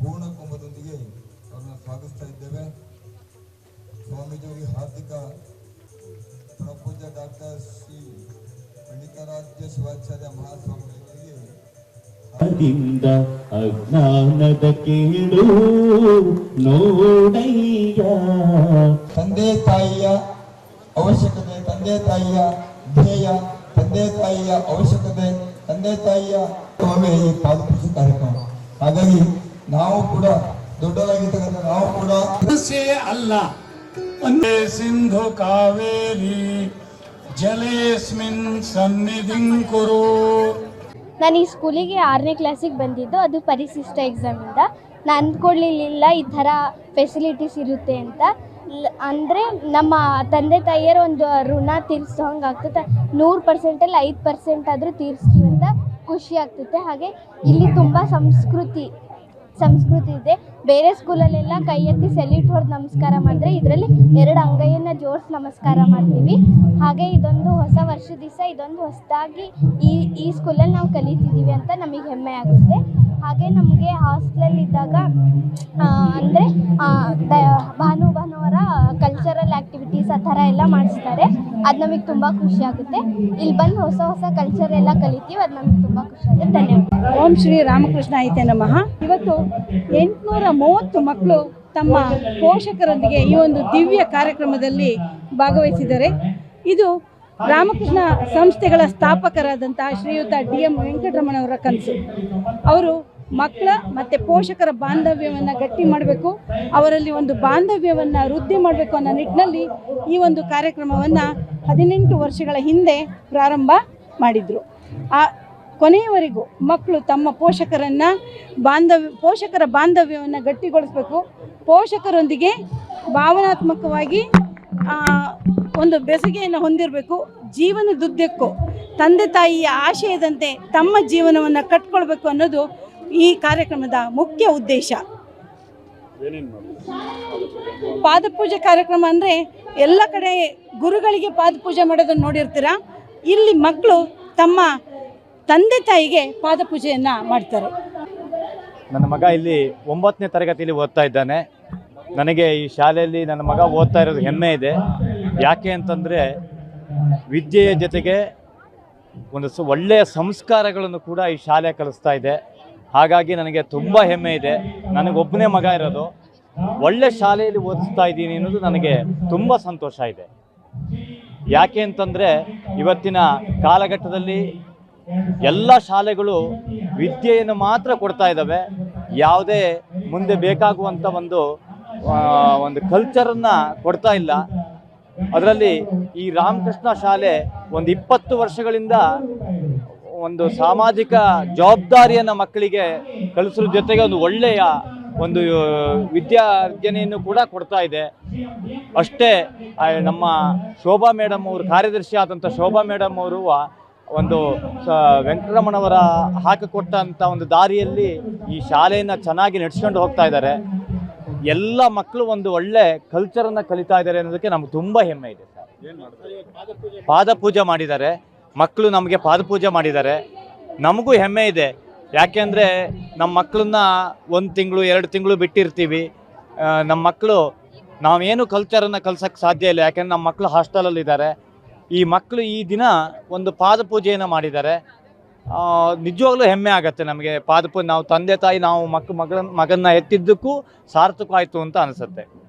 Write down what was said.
ಪೂರ್ಣ ಕುಂಭದೊಂದಿಗೆ ಅವ್ರನ್ನ ಸ್ವಾಗತಿಸ್ತಾ ಇದ್ದೇವೆ. ಸ್ವಾಮೀಜಿಯವರಿಗೆ ಹಾರ್ದಿಕ ಪ್ರಪೂಜ ಡಾಕ್ಟರ್ ಶ್ರೀ ಪಂಡಿತಾರಾಧ್ಯ ಶಿವಾಚಾರ್ಯ ಮಹಾಸ್ವಾಮಿಗಳಿಗೆ ದಿಂದ ಅಜ್ಞಾನದ ಕೇಳು ನೋಡಯ್ಯ. ತಂದೆ ತಾಯಿಯ ಅವಶ್ಯಕತೆ ತಂದೆ ತಾಯಿಯ ಧ್ಯೇಯ ತಂದೆ ತಾಯಿಯ ಅವಶ್ಯಕತೆ ತಂದೆ ತಾಯಿಯ ಈ ಪಾದಪೂಜೆ ಕಾರ್ಯಕ್ರಮ. ಹಾಗಾಗಿ ನಾವು ಕೂಡ ದೊಡ್ಡದಾಗಿರ್ತಕ್ಕಂಥ ನಾವು ಕೂಡ ಸಮಸ್ಯೆ ಅಲ್ಲ. ಒಂದೇ ಸಿಂಧು ಕಾವೇರಿ. ಜಲೇಸ್ಮಿನ್ ಸನ್ನಿಧಿಂ ಕುರು. ನಾನು ಈ ಸ್ಕೂಲಿಗೆ ಆರನೇ ಕ್ಲಾಸಿಗೆ ಬಂದಿದ್ದು ಅದು ಪರಿಶಿಷ್ಟ ಎಕ್ಸಾಮಿಂದ ನಾನು ಅಂದ್ಕೊಳ್ಳಿಲ್ಲ ಈ ಥರ ಫೆಸಿಲಿಟೀಸ್ ಇರುತ್ತೆ ಅಂತ. ಅಂದರೆ ನಮ್ಮ ತಂದೆ ತಾಯಿಯರ ಒಂದು ಋಣ ತೀರಿಸೋ ಹಂಗೆ ಆಗ್ತದೆ. ನೂರು ಪರ್ಸೆಂಟಲ್ಲಿ ಐದು ಪರ್ಸೆಂಟ್ ಆದರೂ ತೀರಿಸ್ತೀವಿ ಅಂತ ಖುಷಿ ಆಗ್ತದೆ. ಹಾಗೆ ಇಲ್ಲಿ ತುಂಬ ಸಂಸ್ಕೃತಿ. ಸಂಸ್ಕೃತಿ ಇದೆ. ಬೇರೆ ಸ್ಕೂಲಲ್ಲೆಲ್ಲ ಕೈ ಎತ್ತಿ ಸೆಲ್ಯೂಟ್ ಹೊಡೆದು ನಮಸ್ಕಾರ ಮಾಡಿದ್ರೆ ಇದರಲ್ಲಿ ಎರಡು ಅಂಗೈಯನ್ನು ಜೋಡಿಸಿ ನಮಸ್ಕಾರ ಮಾಡ್ತೀವಿ. ಹಾಗೆ ಇದೊಂದು ಹೊಸ ವರ್ಷ ದಿವಸ, ಇದೊಂದು ಹೊಸದಾಗಿ ಈ ಈ ಸ್ಕೂಲಲ್ಲಿ ನಾವು ಕಲಿತಿದ್ದೀವಿ ಅಂತ ನಮಗೆ ಹೆಮ್ಮೆ ಆಗುತ್ತೆ. ಹಾಗೆ ನಮಗೆ ಹಾಸ್ಟೆಲಲ್ಲಿದ್ದಾಗ ಅಂದರೆ ಅದು ನಮಗೆ ತುಂಬ ಖುಷಿ ಆಗುತ್ತೆ. ಇಲ್ಲಿ ಬಂದು ಹೊಸ ಹೊಸ ಕಲ್ಚರ್ ಎಲ್ಲ ಕಲಿತೀವಿ, ಅದು ನಮಗೆ ತುಂಬ ಖುಷಿ ಆಗುತ್ತೆ. ಧನ್ಯವಾದ. ಓಂ ಶ್ರೀ ರಾಮಕೃಷ್ಣ ಐತೆ ನಮಃ. ಇವತ್ತು ಎಂಟುನೂರ ಮೂವತ್ತು ಮಕ್ಕಳು ತಮ್ಮ ಪೋಷಕರೊಂದಿಗೆ ಈ ಒಂದು ದಿವ್ಯ ಕಾರ್ಯಕ್ರಮದಲ್ಲಿ ಭಾಗವಹಿಸಿದ್ದಾರೆ. ಇದು ರಾಮಕೃಷ್ಣ ಸಂಸ್ಥೆಗಳ ಸ್ಥಾಪಕರಾದಂತಹ ಶ್ರೀಯುತ ಡಿ ಎಂ ವೆಂಕಟರಮಣವರ ಕನಸು. ಅವರು ಮಕ್ಕಳ ಮತ್ತು ಪೋಷಕರ ಬಾಂಧವ್ಯವನ್ನು ಗಟ್ಟಿ ಮಾಡಬೇಕು, ಅವರಲ್ಲಿ ಒಂದು ಬಾಂಧವ್ಯವನ್ನು ವೃದ್ಧಿ ಮಾಡಬೇಕು ಅನ್ನೋ ನಿಟ್ಟಿನಲ್ಲಿ ಈ ಒಂದು ಕಾರ್ಯಕ್ರಮವನ್ನು ಹದಿನೆಂಟು ವರ್ಷಗಳ ಹಿಂದೆ ಪ್ರಾರಂಭ ಮಾಡಿದರು. ಆ ಕೊನೆಯವರೆಗೂ ಮಕ್ಕಳು ತಮ್ಮ ಪೋಷಕರನ್ನು ಬಾಂಧವ್ಯ, ಪೋಷಕರ ಬಾಂಧವ್ಯವನ್ನು ಗಟ್ಟಿಗೊಳಿಸಬೇಕು. ಪೋಷಕರೊಂದಿಗೆ ಭಾವನಾತ್ಮಕವಾಗಿ ಒಂದು ಬೆಸುಗೆಯನ್ನು ಹೊಂದಿರಬೇಕು. ಜೀವನದುದ್ದಕ್ಕೂ, ತಂದೆ ತಾಯಿಯ ಆಶಯದಂತೆ ತಮ್ಮ ಜೀವನವನ್ನು ಕಟ್ಕೊಳ್ಬೇಕು ಅನ್ನೋದು ಈ ಕಾರ್ಯಕ್ರಮದ ಮುಖ್ಯ ಉದ್ದೇಶ. ಪಾದಪೂಜೆ ಕಾರ್ಯಕ್ರಮ ಅಂದರೆ ಎಲ್ಲ ಕಡೆ ಗುರುಗಳಿಗೆ ಪಾದಪೂಜೆ ಮಾಡೋದನ್ನು ನೋಡಿರ್ತೀರ? ಇಲ್ಲಿ ಮಕ್ಕಳು ತಮ್ಮ ತಂದೆ ತಾಯಿಗೆ ಪಾದಪೂಜೆಯನ್ನು ಮಾಡ್ತಾರೆ. ನನ್ನ ಮಗ ಇಲ್ಲಿ ಒಂಬತ್ತನೇ ತರಗತಿಯಲ್ಲಿ ಓದ್ತಾ ಇದ್ದಾನೆ. ನನಗೆ ಈ ಶಾಲೆಯಲ್ಲಿ ನನ್ನ ಮಗ ಓದ್ತಾ ಇರೋದು ಹೆಮ್ಮೆ ಇದೆ. ಯಾಕೆ ಅಂತಂದರೆ ವಿದ್ಯೆಯ ಜೊತೆಗೆ ಒಂದು ಸ ಒಳ್ಳೆಯ ಸಂಸ್ಕಾರಗಳನ್ನು ಕೂಡ ಈ ಶಾಲೆ ಕಲಿಸ್ತಾ ಇದೆ. ಹಾಗಾಗಿ ನನಗೆ ತುಂಬ ಹೆಮ್ಮೆ ಇದೆ. ನನಗೊಬ್ಬನೇ ಮಗ ಇರೋದು. ಒಳ್ಳೆ ಶಾಲೆಯಲ್ಲಿ ಓದಿಸ್ತಾ ಇದ್ದೀನಿ ಅನ್ನೋದು ನನಗೆ ತುಂಬ ಸಂತೋಷ ಇದೆ. ಯಾಕೆ ಅಂತಂದರೆ ಇವತ್ತಿನ ಕಾಲಘಟ್ಟದಲ್ಲಿ ಎಲ್ಲ ಶಾಲೆಗಳು ವಿದ್ಯೆಯನ್ನು ಮಾತ್ರ ಕೊಡ್ತಾ ಇದ್ದಾವೆ. ಯಾವುದೇ ಮುಂದೆ ಬೇಕಾಗುವಂಥ ಒಂದು ಒಂದು ಕಲ್ಚರನ್ನು ಕೊಡ್ತಾ ಇಲ್ಲ. ಅದರಲ್ಲಿ ಈ ರಾಮಕೃಷ್ಣ ಶಾಲೆ ಒಂದು ಇಪ್ಪತ್ತು ವರ್ಷಗಳಿಂದ ಒಂದು ಸಾಮಾಜಿಕ ಜವಾಬ್ದಾರಿಯನ್ನು ಮಕ್ಕಳಿಗೆ ಕಲಿಸೋದ್ರ ಜೊತೆಗೆ ಒಂದು ಒಳ್ಳೆಯ ಒಂದು ವಿದ್ಯಾರ್ಜನೆಯನ್ನು ಕೂಡ ಕೊಡ್ತಾ ಇದೆ. ಅಷ್ಟೇ ನಮ್ಮ ಶೋಭಾ ಮೇಡಮ್ ಅವರು, ಕಾರ್ಯದರ್ಶಿ ಆದಂಥ ಶೋಭಾ ಮೇಡಮ್ ಅವರು ಒಂದು ವೆಂಕಟರಮಣವರ ಹಾಕಿಕೊಟ್ಟಂಥ ಒಂದು ದಾರಿಯಲ್ಲಿ ಈ ಶಾಲೆಯನ್ನು ಚೆನ್ನಾಗಿ ನಡೆಸ್ಕೊಂಡು ಹೋಗ್ತಾ ಇದ್ದಾರೆ. ಎಲ್ಲ ಮಕ್ಕಳು ಒಂದು ಒಳ್ಳೆ ಕಲ್ಚರನ್ನು ಕಲಿತಾ ಇದ್ದಾರೆ ಅನ್ನೋದಕ್ಕೆ ನಮ್ಗೆ ತುಂಬ ಹೆಮ್ಮೆ ಇದೆ ಸರ್. ಪಾದಪೂಜೆ ಮಾಡಿದ್ದಾರೆ. ಮಕ್ಕಳು ನಮಗೆ ಪಾದಪೂಜೆ ಮಾಡಿದ್ದಾರೆ. ನಮಗೂ ಹೆಮ್ಮೆ ಇದೆ. ಯಾಕೆಂದರೆ ನಮ್ಮ ಮಕ್ಕಳನ್ನ ಒಂದು ತಿಂಗಳು, ಎರಡು ತಿಂಗಳು ಬಿಟ್ಟಿರ್ತೀವಿ. ನಮ್ಮ ಮಕ್ಕಳು, ನಾವೇನು ಕಲ್ಚರನ್ನು ಕಲ್ಸೋಕ್ಕೆ ಸಾಧ್ಯ ಇಲ್ಲ. ಯಾಕೆಂದ್ರೆ ನಮ್ಮ ಮಕ್ಕಳು ಹಾಸ್ಟೆಲಲ್ಲಿದ್ದಾರೆ ಈ ಮಕ್ಕಳು ಈ ದಿನ ಒಂದು ಪಾದಪೂಜೆಯನ್ನು ಮಾಡಿದ್ದಾರೆ. ನಿಜವಾಗ್ಲೂ ಹೆಮ್ಮೆ ಆಗುತ್ತೆ ನಮಗೆ ಪಾದಪೂಜೆ. ನಾವು ತಂದೆ ತಾಯಿ, ನಾವು ಮಕ್ಕಳು ಮಗಳ ಮಗನ್ನ ಎತ್ತಿದ್ದಕ್ಕೂ ಸಾರ್ಥಕವಾಯಿತು ಅಂತ ಅನಿಸುತ್ತೆ.